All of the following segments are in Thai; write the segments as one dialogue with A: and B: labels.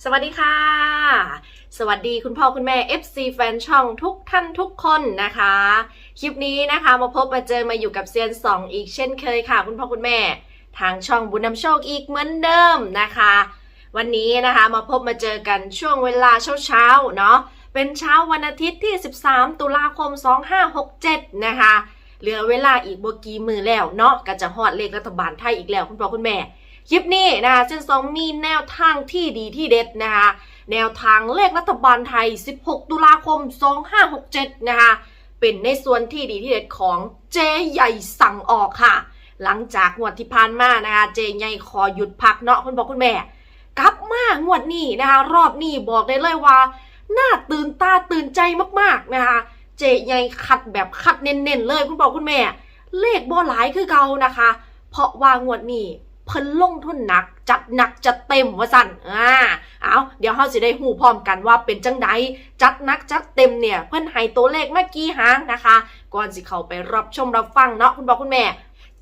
A: สวัสดีค่ะ สวัสดีคุณพ่อคุณแม่ FC แฟนช่องทุกท่านทุกคนนะคะ คลิปนี้นะคะมาพบมาเจอมาอยู่กับเซียนสองอีกเช่นเคยค่ะ คุณพ่อคุณแม่ ทางช่องบุญนำโชคอีกเหมือนเดิมนะคะ วันนี้นะคะมาพบมาเจอกันช่วงเวลาเช้าๆเนาะเป็นเช้าวันอาทิตย์ที่ 13 ตุลาคม 2567 นะคะ เหลือเวลาอีกบกี่มือแล้วเนาะก็จะฮอดเลขรัฐบาลไทยอีกแล้วคุณพ่อคุณแม่ คลิปนี้นะคะเส้นสองมีแนวทางที่ดีที่เด็ดนะคะแนวทางเลขรัฐบาลไทย 16 ตุลาคม 2567 นะคะเป็นในส่วนที่ดีที่เด็ดของเจใหญ่สั่งออกค่ะ หลังจากงวดที่ผ่านมานะคะเจใหญ่ขอหยุดพักเนาะคุณบอกคุณแม่ กลับมางวดนี้นะคะรอบนี้บอกได้เลยว่าน่าตื่นตาตื่นใจมากๆนะคะเจใหญ่คัดแบบคัดเน้นๆเลยคุณบอกคุณแม่ เลขบ่หลายคือเก่านะคะ เพราะว่างวดนี้ เพิ่นลงทุนหนัก จัดหนักจัดเต็มว่าสั่นอ่าเอาเดี๋ยวเราสิได้หูพร้อมกันว่าเป็นจังไดจัดหนักจัดเต็มเนี่ย เพิ่นให้ตัวเลขเมากี่หางนะคะ ก่อนสิเข้าไปรับชมรับฟังเนาะคุณบอกคุณแม่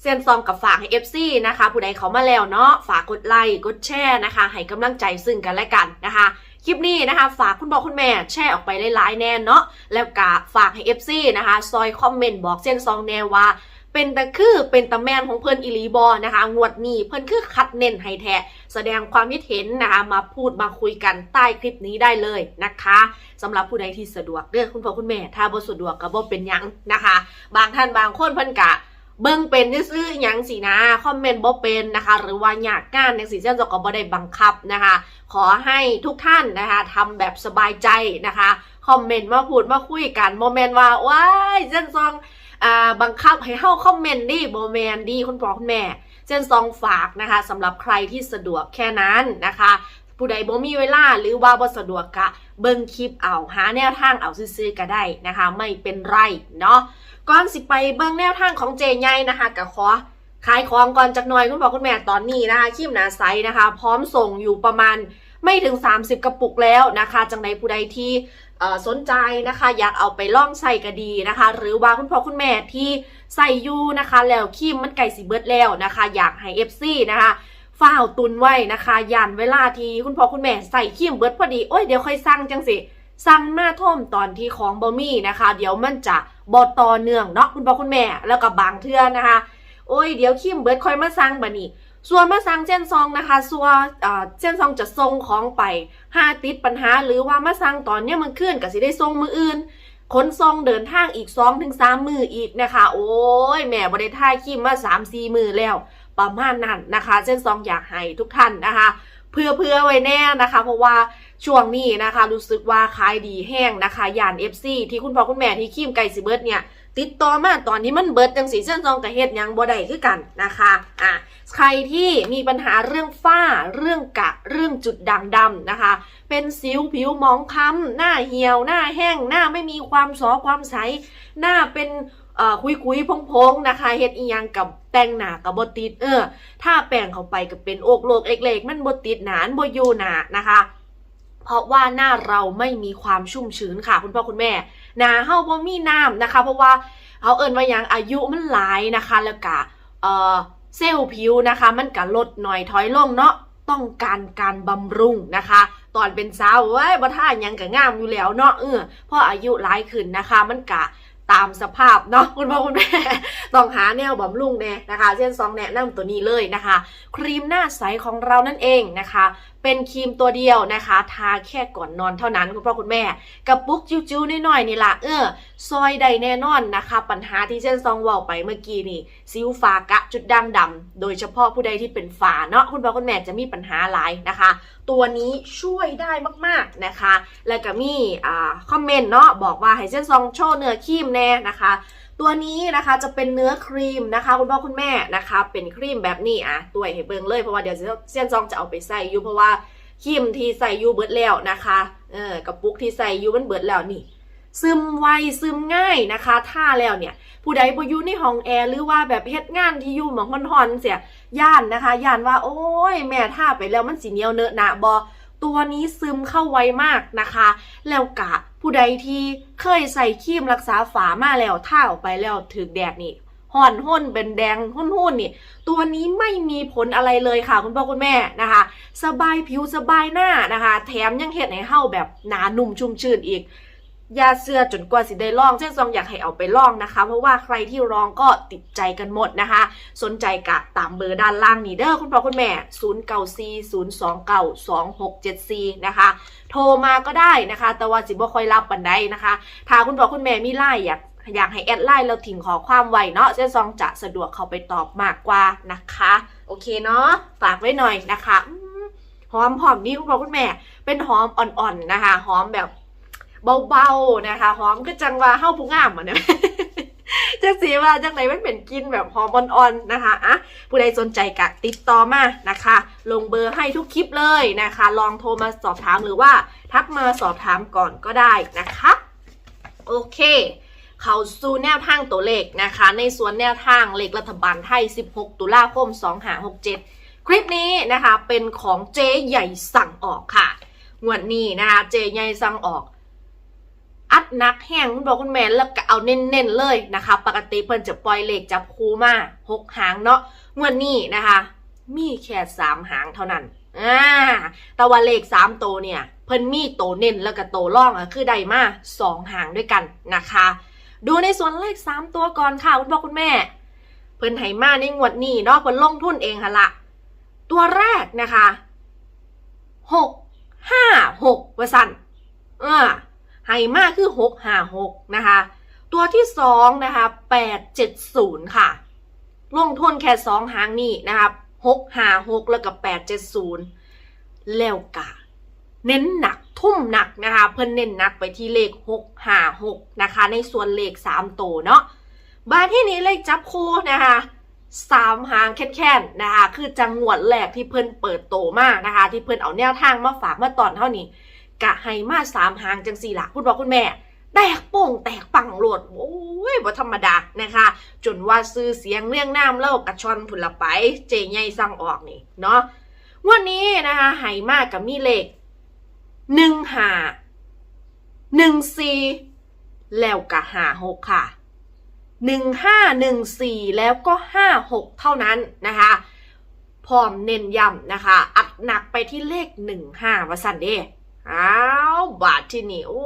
A: เซียนซองกับฝากให้ FC นะคะ ผู้ใดเขามาแล้วเนาะฝากกดไลค์กดแชร์นะคะ ให้กำลังใจซึ่งกันและกันนะคะ คลิปนี้นะคะ ฝากคุณบอกคุณแม่แชร์ออกไปหลายๆแน่เนาะแล้วก็ฝากให้ FC นะคะ ซอยคอมเมนต์บอกเซียนซองแน่ว่า เป็นตะคือเป็นตะแมนของเพิ่นอีหลีบอนะคะ งวดนี้เพิ่นคือคัดเน้นให้แท้แสดงความคิดเห็นนะคะมาพูดมาคุยกันใต้คลิปนี้ได้เลยนะคะสำหรับผู้ใดที่สะดวกเด้อคุณพ่อคุณแม่ ถ้าบ่สะดวกก็บ่เป็นยังนะคะ บางท่านบางคนเพิ่นกะเบิ่งเป็นซื่อหยังสินะคอมเมนต์บ่เป็นนะคะ หรือว่าอยากงานจังซี่เจ้าก็บ่ได้บังคับนะคะ ขอให้ทุกท่านนะคะทำแบบสบายใจนะคะคอมเมนต์มาพูดมาคุยกันโมเมนต์ว่าว้ายเส้นซอง อ่าบังคับให้เฮาคอมเมนต์ดิโมเมนดีคุณพ่อคุณแม่เส้นซองฝากนะคะสำหรับใครที่สะดวกแค่นั้นนะคะ ผู้ใดบ่มีเวลาหรือว่าบ่สะดวกกะเบิ่งคลิปเอาหาแนวทางเอาซื้อๆก็ได้นะคะ ไม่เป็นไรเนาะก่อนสิไปเบิ่งแนวทางของเจใหญ่นะคะก็ขอขายของก่อนจากหน่อยคุณพ่อคุณแม่ตอนนี้นะคะคิมหนาไซส์นะคะ พร้อมส่งอยู่ประมาณไม่ถึง 30 กระปุกแล้วนะคะ จังใดผู้ใดที่ สนใจนะคะ อยากเอาไปล่องใส่ก็ดีนะคะ หรือว่าคุณพ่อคุณแม่ที่ใส่อยู่นะคะ แล้วคิมมันไก่สีเบิร์ดแล้วนะคะ อยากให้ FC นะคะฝ้าตุนไว้นะคะยันเวลาที่คุณพ่อคุณแม่ใส่คิมเบิร์ดพอดีโอ้ยเดี๋ยวค่อยสั่งจังสิสั่งมาท่มตอนที่ของบะมี่นะคะ เดี๋ยวมันจะบอต่อเนื่องเนาะคุณพ่อคุณแม่แล้วก็บางเทื่อนะคะ โอ้ยเดี๋ยวคิมเบิร์ดค่อยมาสั่งบะนี่ ส่วนมาสั่งเจนซองนะคะส่วนเจนซองจะส่งของไปห้าติดปัญหา หรือว่ามาสั่งตอนเนี้ยมันขึ้นก็สิได้ส่งมืออื่นขนส่งเดินทางอีกสองถึงสามมืออีกนะคะ โอ้ยแม่บริท่ายคิมมาสามสี่มือแล้วประมาณนั้นนะคะเจนซองอยากให้ทุกท่านนะคะเพื่อเพื่อไว้แน่นะคะ เพราะว่าช่วงนี้นะคะ รู้สึกว่าขายดีแห้งนะคะยาน FC ที่คุณพ่อคุณแม่ที่คิมไก่สิเบิร์ดเนี่ย ติดต่อมาตอนนี้มันเบิร์ดจังสีเส้นซองกับเฮ็ดยังบ่ได้คือกันนะคะอะ รที่มีปัญหาเรื่องฝ้า เรื่องกะ เรื่องจุดด่างดำนะคะ เป็นสิวผิวหมองคล้ำหน้าเหี่ยว หน้าแห้ง หน้าไม่มีความสอความใส หน้าเป็นคุยคุยๆพงๆนะคะเฮ็ดอีหยังกับแต่งหนากับบติดเออ ถ้าแป้งเข้าไปก็เป็นโอกโลกเอกเล็กมันบติดหนานบอยู่หนานะคะ เพราะว่าหน้าเราไม่มีความชุ่มชื้นค่ะ คุณพ่อคุณแม่หนาเฮาบ่มีน้ำนะคะ เพราะว่าเขาเอิ้นว่ายังอายุมันหลายนะคะแล้วก็เอ่อ เซลล์ผิวนะคะ มันก็ลดหน่อยถอยลงเนาะต้องการการบำรุงนะคะ ตอนเป็นสาวเว้ยบ่ท่ายังก็งามอยู่แล้วเนาะเออพออายุหลายขึ้นนะคะ มันกะ ตามสภาพเนาะคุณพ่อคุณแม่ต้องหาแนวบำรุงแน่นะคะเส้นซองแนะนำตัวนี้เลยนะคะ ครีมหน้าใสของเรานั่นเองนะคะ เป็นครีมตัวเดียวนะคะ ทาแค่ก่อนนอนเท่านั้นคุณพ่อคุณแม่กระปุกจิ้วๆน้อยๆนี่ละเออซอยใดแน่นอนนะคะ ปัญหาที่เส้นซองว่าไปเมื่อกี้นี่ซิวฝากะจุดด่างดำโดยเฉพาะผู้ใดที่เป็นฝาเนาะคุณพ่อคุณแม่จะมีปัญหาหลายนะคะ ตัวนี้ช่วยได้มากๆนะคะ แล้วก็มีอ่าคอมเมนต์เนาะบอกว่าให้เส้นซองโชว์เนื้อครีมแน่นะคะ ตัวนี้นะคะจะเป็นเนื้อครีมนะคะ คุณพ่อคุณแม่นะคะ เป็นครีมแบบนี้อะตัวให้เบิ่งเลยเพราะว่าเดี๋ยวเส้นซองจะเอาไปใส่อยู่เพราะว่าครีมที่ใส่อยู่เบิดแล้วนะคะเออกระปุกที่ใส่อยู่มันเบิดแล้วนี่ซึมไวซึมง่ายนะคะถ้าแล้วเนี่ย ผู้ใดบ่อยู่ในห้องแอร์หรือว่าแบบเฮ็ดงานที่อยู่หมองฮอนๆเสีย ย่านนะคะ ย่านว่าโอ้ย แม่ท่าไปแล้วมันสีเหนียวเนอะหนะบอตัวนี้ซึมเข้าไวมากนะคะ แล้วกะผู้ใดที่เคยใส่ครีมรักษาฝามาแล้วท่าออกไปแล้วถึกแดดนี่ห่อนห้นเป็นแดงหุ่นหุ่นนี่ ตัวนี้ไม่มีผลอะไรเลยค่ะ คุณพ่อคุณแม่นะคะ สบายผิวสบายหน้านะคะ แถมยังเห็ดให้เฮาแบบหนานุ่มชุ่มชื่นอีก อย่าเสื้อจนกว่าสิได้ลองเช่นซองอยากให้เอาไปลองนะคะ เพราะว่าใครที่ลองก็ติดใจกันหมดนะคะ สนใจกะตามเบอร์ด้านล่างนี่เด้อคุณพ่อคุณแม่ 0 9 4 0 2 9 2 6 7 4 นะคะ โทรมาก็ได้นะคะ แต่ว่าสิบ่ค่อยรับปันใดนะคะ ถ้าคุณพ่อคุณแม่มีไลน์อยากอยากให้แอดไลน์เราถิ่งขอความไวเนาะเส้นซองจะสะดวกเข้าไปตอบมากกว่านะคะ โอเคเนาะฝากไว้หน่อยนะคะหอมหอมนี่คุณพ่อคุณแม่ เป็นหอมอ่อนๆนะคะหอมแบบ เบาๆนะคะหอมก็จังว่าเฮ้าผู้งามอะเนี่ยจังสีว่าจังไหนมันเป็นกินแบบหอมอ่อนๆนะคะอะผู้ใดสนใจกะติดต่อมานะคะ ลงเบอร์ให้ทุกคลิปเลยนะคะ ลองโทรมาสอบถามหรือว่า ทักมาสอบถามก่อนก็ได้นะคะ โอเคเขาสู่แนวทางตัวเลขนะคะ ในส่วนแนวทางเลขรัฐบาลไทย 16 ตุลาคม 2567 คลิปนี้นะคะเป็นของเจ๊ใหญ่สั่งออกค่ะงวดนี้นะคะเจ๊ใหญ่สั่งออก อัดนักแห้งคุณบอกคุณแม่แล้วก็เอาเน้นๆเลยนะคะ ปกติเพิ่นจะปล่อยเลขจับคูมาหกหางเนาะงวดนี้นะคะ มีแค่สามหางเท่านั้นอ่าแต่ว่าเลขสามโตวเนี่ย เพิ่นมีโตวเน้นแล้วก็โตวร่องอะคือได้มาสองหางด้วยกันนะคะ ดูในส่วนเลขสามตัวก่อนค่ะคุณพ่อคุณแม่ เพิ่นไหมาในงวดนี้เนาะเพิ่นลงทุนเองค่ะละตัวแรกนะคะหกห้าหกวสันเออ ไหมาคือหกห้าหกนะคะ ตัวที่สองนะคะแปดเจ็ดศูนย์ค่ะ ลงทุนแค่สองหางนี่นะคะหกห้าหกแล้วก็แปดเจ็ดศูนย์แล้วกะเน้นหนักทุ่มหนักนะคะ เพิ่นเน้นหนักไปที่เลขหกห้าหกนะคะ ในส่วนเลขสามโตวเนาะบานที่นี้เลขจับคู่นะคะสามหางแค่นๆนะคะ คือจังหวดแรกที่เพิ่นเปิดโตมากนะคะ ที่เพิ่นเอาแนวทางมาฝากมาตอนเท่านี้ กะให้มาสามหางจังสี่ละคุณพ่อคุณแม่ แตกโป่งแตกปังโหลด โอ้ยบ่ธรรมดานะคะ จนว่าซื้อเสียงเรียงน้ำเล่ากระชอนผุนละไป เจใหญ่สั่งออกนี่เนาะวันนี้นะคะไหมากกับมีเลขหนึ่งหาหนึ่งสี่แล้วก็หาหกค่ะหนึ่งห้าหนึ่งสี่แล้วก็ห้าหกเท่านั้นนะคะพร้อมเน้นย้ำนะคะ อัดหนักไปที่เลขหนึ่งห้าวสันเด อ้าวบาทที่นี่ โอ้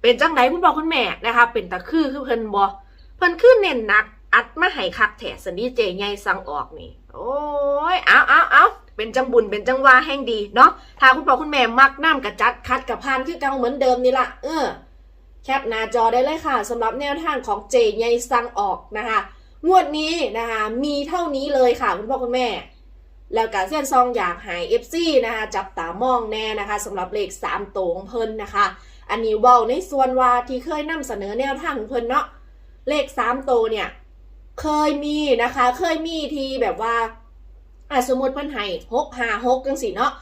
A: เป็นจังไดคุณพ่อคุณแม่นะคะ เป็นตะคือคือเพิ่นบอเพิ่นคือเน้นหนัก อัดมาให้คักแถสันดีเจใหญ่สั่งออกนี่ โอ้ยเอาเอาเอาเป็นจังบุญเป็นจังว่าแห่งดีเนาะถ้าคุณพ่อคุณแม่มักน้ำกระจัดคัดกับพานคือเก่าเหมือนเดิมนี่ละเออแคปหน้าจอได้เลยค่ะสำหรับแนวทางของเจใหญ่สั่งออกนะคะงวดนี้นะคะมีเท่านี้เลยค่ะคุณพ่อคุณแม่ แล้วการเส้นซองอยากหาย FC นะคะจับตามองแน่นะคะสำหรับเลข3โตวของเพิ่นนะคะ อันนี้เว้าในส่วนว่าที่เคยนำเสนอแนวทางของเพิ่นเนาะเลข3โตวเนี่ยเคยมีนะคะเคยมีที่แบบว่าอะสมมติเพิ่นให้6 5 6จังซี่เนาะ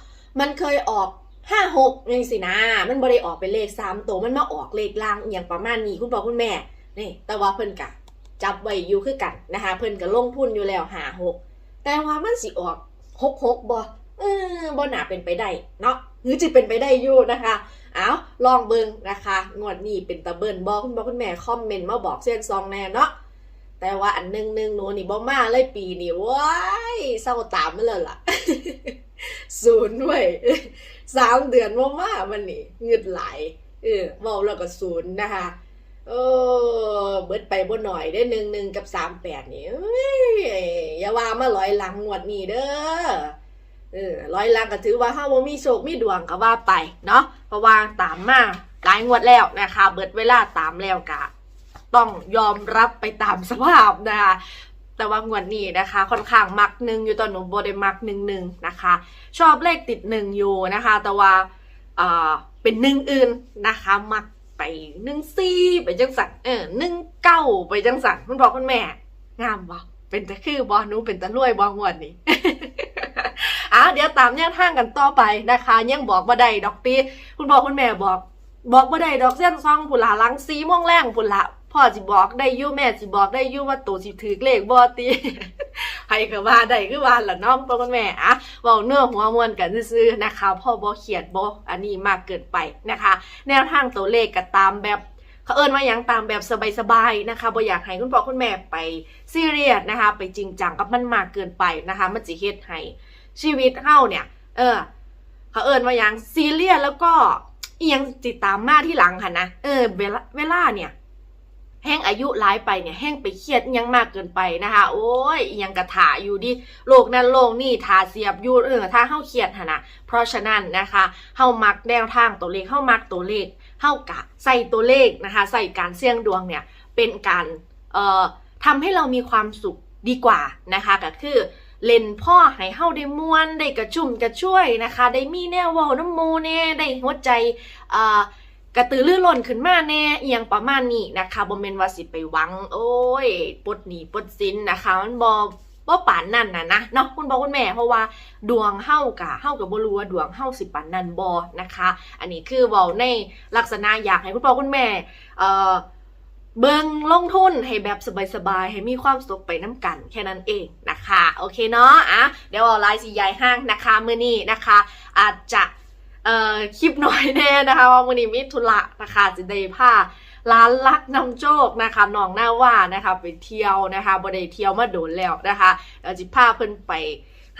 A: มันเคยออก5 6จังซี่นะมันบ่ได้ออกเป็นเลข3ตัวมันมาออกเลขล่างอย่างประมาณนี้คุณพ่อคุณแม่นี่แต่ว่าเพิ่นกะจับไว้อยู่คือกันนะคะ เพิ่นก็ลงทุนอยู่แล้ว5 6แต่ว่ามันสิออก 6 6บ่เออบ่น่าเป็นไปได้เนาะหรือจะเป็นไปได้อยู่นะคะเอาลองเบิ่งนะคะงวดนี้เป็นตะเบินบอกคุณพ่อคุณแม่คอมเมนต์มาบอกเส้นซองแน่เนาะแต่ว่าอันหนึงหนึงหนูนี่บ่มาเลยปีนี้ว้ายเศร้าตามมาเลยล่ะศูนย์เว้ยสามเดือนบ่มามันนี่เงืดไหลเออเว้าแล้วก็ศูนย์นะคะ เออเบิดไปบ่หน่อยได้หนึ่งหนึ่งกับสามแปดนี่เอ้ยอย่าว่ามาร้อยหลังงวดนี้เด้อเออร้อยลังก็ถือว่าเฮาบ่มีโชคมีดวงก็ว่าไปเนาะเพราะว่าตามมาหลายงวดแล้วนะคะ เบิดเวลาตามแล้วกะ ต้องยอมรับไปตามสภาพนะคะแต่ว่างวดนี้นะคะ ค่อนข้างมักหนึ่งอยู่ตอนหนูโบได้มักหนึ่งหนึ่งนะคะ ชอบเลขติดหนึ่งอยู่นะคะ แต่ว่าเออเป็นหนึ่งอื่นนะคะ มัก ไปหนึ่งสี่ไปจังสันเออหนึ่งเก้าไปจังสันคุณพ่อคุณแม่ งามบ่เป็นตะคือบอนูเป็นตะรวยบองวดนี้อะเดี๋ยวตามแนวทางกันต่อไปนะคะ ยังบอกว่าได้ดอกตีคุณพ่อคุณแม่บอก บอกว่าได้ดอกเส้นซองผุละหลังซีม่วงแรงผุละพ่อสิบอกได้ยู่แม่สิบอกได้ยู่ว่าตัวสิถือเลขบ่ตี ให้ก็ว่าได้คือว่าละน้องพ่อคุณแม่อะเว้าเนื้อหัวมวนกันซื่อๆนะคะพ่อบ่เขียดบ่อันนี้มากเกินไปนะคะ แนวทางตัวเลขก็ตามแบบเขาเอิ้นว่ายังตามแบบสบายๆนะคะบ่อยากให้คุณพ่อคุณแม่ไปซีเรียสนะคะ ไปจริงจังกับมันมากเกินไปนะคะ มันสิเฮ็ดให้ชีวิตเฮาเนี่ย เออเขาเอิ้นว่ายังซีเรียสแล้วก็อียังติดตามมาที่หลังค่ะนะ เออเวลาเวลาเนี่ย แห้งอายุร้ายไปเนี่ยแห้งไปเครียดยังมากเกินไปนะคะ โอ้ยยังกระถาอยู่ดิโลกนั้นโลกนี่ทาเสียบอยู่เออถ้าเฮาเครียดหนนะเพราะฉะนั้นนะคะเฮามักแนวทางตัวเลขเฮามักตัวเลขเฮากะใส่ตัวเลขนะคะใส่การเสี่ยงดวงเนี่ยเป็นการเอ่อทำให้เรามีความสุขดีกว่านะคะก็คือเล่นพ่อให้เฮาได้ม่วนได้กระชุ่มกระช่วยนะคะ ได้มีแนวว้าน้ำมูแน่ได้หัวใจอ่า กระตือรือร้นขึ้นมาแน่เอียงประมาณนี้นะคะบ่แม่นว่าสิไปหวัง โอ้ยปดหนีปดสินนะคะ มันบ่บ่ปานนั่นนะนะเนาะคุณพ่อคุณแม่เพราะว่าดวงเฮากะเฮาก็บ่รู้ว่าดวงเฮาสิปานนั้นบ่นะคะ อันนี้คือเว้าในลักษณะอยากให้คุณพ่อคุณแม่เอ่อเบิงลงทุนให้แบบสบายๆ ให้มีความสุขไปน้ำกันแค่นั้นเองนะคะ โอเคเนาะอะเดี๋ยวเอาไลน์สีใหญ่ห้างนะคะ เมื่อนี้นะคะ อาจจะ เอ่อคลิปหน่อยแน่นะคะว่ามือนี้มิทุละนะคะจะได้าร้านลักนำโชคนะคะน้องหน้าว่านะคะไปเที่ยวนะคะบ่ได้เที่ยวมาโดนแล้วนะคะเดี๋ยวจิพาเพิ่นไป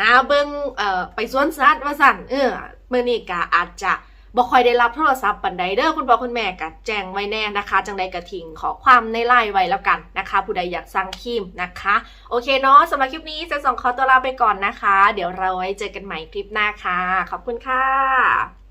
A: หาเบิงเอ่อไปสวนสัตว์ว่าสั่นเออเมื่อนี้กาอาจจะ บ่ค่อยได้รับโทรศัพท์ปันใดเด้อคุณพ่อคุณแม่ก็แจ้งไว้แน่นะคะ จังใดกระทิงขอความในไลน์ไว้แล้วกันนะคะ ผู้ใดอยากสั่งครีมนะคะ โอเคเนาะสำหรับคลิปนี้จะส่งขอตัวลาไปก่อนนะคะ เดี๋ยวเราไว้เจอกันใหม่คลิปหน้าค่ะ ขอบคุณค่ะ